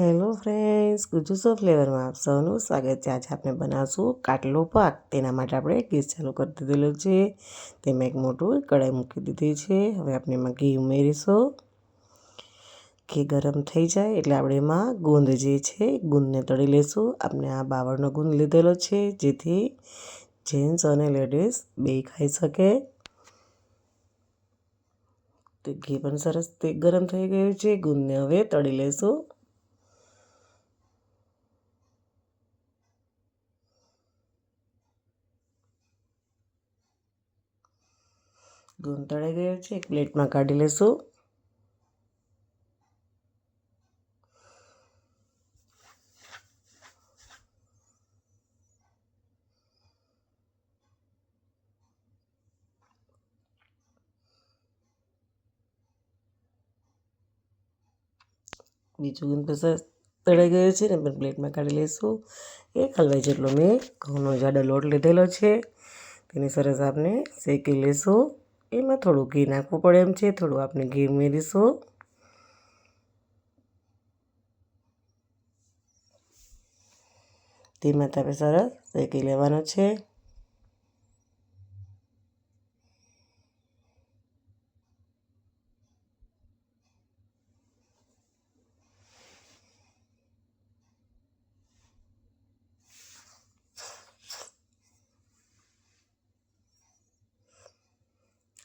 Hello friends ગુજુસો ફ્લેવરમાં આપ સૌનું સ્વાગત છે. આજે આપણે બનાવશું કાટલો પાક. તેના માટે આપણે ગેસ ચાલુ કરી દીધેલો છે. તેમાં એક મોટું કઢાઈ મૂકી દીધી છે. હવે આપણે એમાં ઘી ઉમેરીશું. ઘી ગરમ થઈ જાય એટલે આપણે એમાં ગુંદ જે છે ગુંદને તળી લઈશું આપણે આ બાવળનો ગુંદ લીધેલો છે, જેથી જેન્ટ્સ અને લેડીઝ બે ખાઈ શકે. તે ઘી પણ સરસ તે ગરમ થઈ ગયું છે. ગુંદને હવે તળી લઈશું ગુંદ તળાઈ ગયો છે. એક પ્લેટમાં કાઢી લઈશું બીજું ગુંદ તળાઈ ગયો છે ને, પણ પ્લેટમાં કાઢી લઈશું એક હલવાઈ જેટલો મેં ઘઉંનો જાડો લોટ લીધેલો છે. તેને સરસ આપણે શેકી લઈશું એમાં થોડું ઘી નાખવું પડે એમ છે, થોડું આપણે ઘી ઉમેરીશું. તેમાં તાપે સરસ શેકી લેવાનો છે.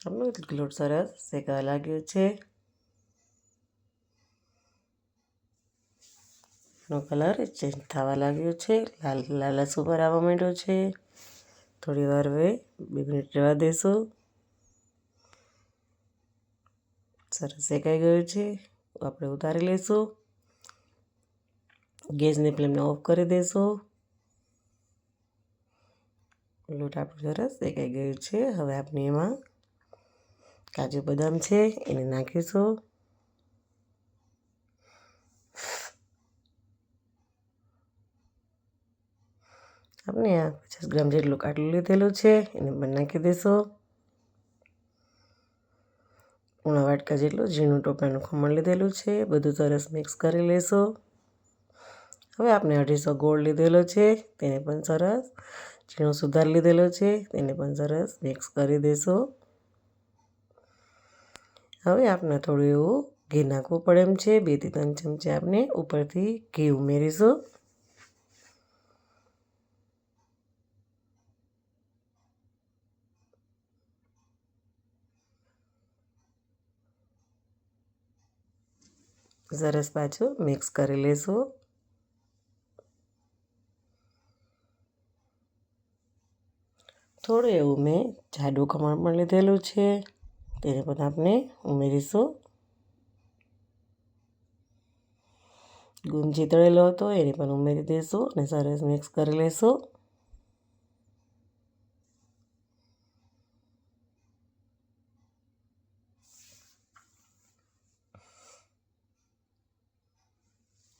આપણો લોટ સરસ શેકાવા લાગ્યો છે. નો કલર ચેન્જ થવા લાગ્યો છે, લાલ લાલસ ઉપર આવવા માંડ્યો છે. થોડી વાર હવે બે મિનિટ રહેવા દેશું. સરસ શેકાઈ ગયું છે, આપણે ઉતારી લઈશું ગેસની ફ્લેમને ઓફ કરી દઈશું લોટ આપણું સરસ શેકાઈ ગયું છે, હવે આપણે એમાં કાજુ બદામ છે, એને નાખીશું. આપણે આ પચાસ ગ્રામ જેટલું કાટલું લીધેલું છે, એને પણ નાખી દઈશું ઉણા વાટકા જેટલું ઝીણું ટોપરાનું ખમણ લીધેલું છે, બધું સરસ મિક્સ કરી લઈશું હવે આપણે અઢીસો ગોળ લીધેલો છે, તેને પણ સરસ ઝીણો સુધાર લીધેલો છે, તેને પણ સરસ મિક્સ કરી દઈશું હવે આપણે થોડું એવું ઘી નાખવું પડે એમ છે. બેથી ત્રણ ચમચી આપણે ઉપરથી ઘી ઉમેરીશું. સરસ પાછું મિક્સ કરી લઈશું થોડું એવું મેં જાડું ખમણ પણ લીધેલું છે. તેને પણ આપણે ઉમેરીશું ગુંજી તળેલો હતો એને પણ ઉમેરી દઈશું અને સરસ મિક્સ કરી લઈશું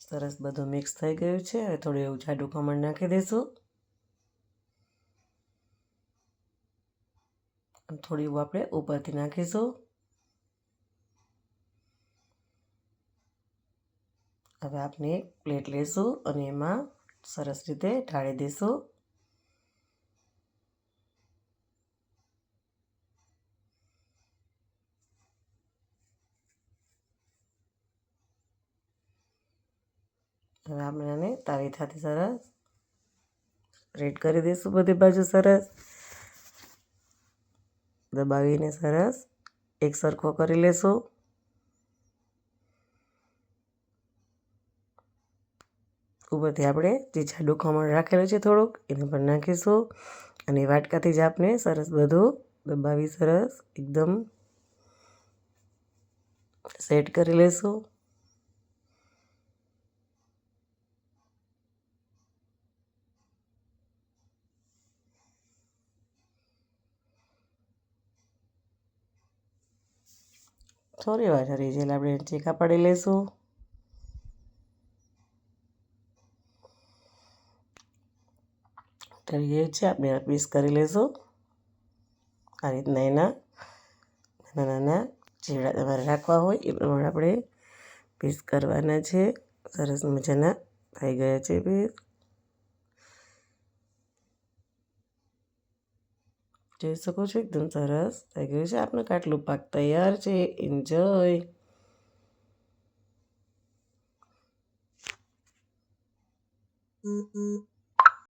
સરસ બધું મિક્સ થઈ ગયું છે, હવે થોડું એવું જાડું ખમણ નાખી દઈશું થોડી આપણે ઉપરથી નાખીશું. હવે આપણે એક પ્લેટ લઈશું અને એમાં સરસ રીતે ઢાળી દઈશું. હવે આપણે આને તાવીથાથી સરસ સ્પ્રેડ કરી દઈશું બધી બાજુ સરસ. દબાવીને સરસ એક સરખો કરી લેશું. ઉપરથી આપણે જે જાડું ખમણ રાખેલું છે થોડુંક, એને પણ નાખીશું અને વાટકાથી જ આપણે સરસ બધું દબાવી સરસ એકદમ સેટ કરી લેશું. થોડી વાર રહી જાય આપણે ચીકા પાડી લઈશું. થઈ ગયું છે, આપણે પીસ કરી લઈશું. આ રીતના એના, નાના નાના ચીવડા તમારે રાખવા હોય, એ પ્રમાણે આપણે પીસ કરવાના છે. સરસ મજાના થઈ ગયા છે બે જોઈ શકો છો, એકદમ સરસ. થઈ ગયું છે આપનું કાટલું પાક તૈયાર છે. Enjoy Mm-hmm.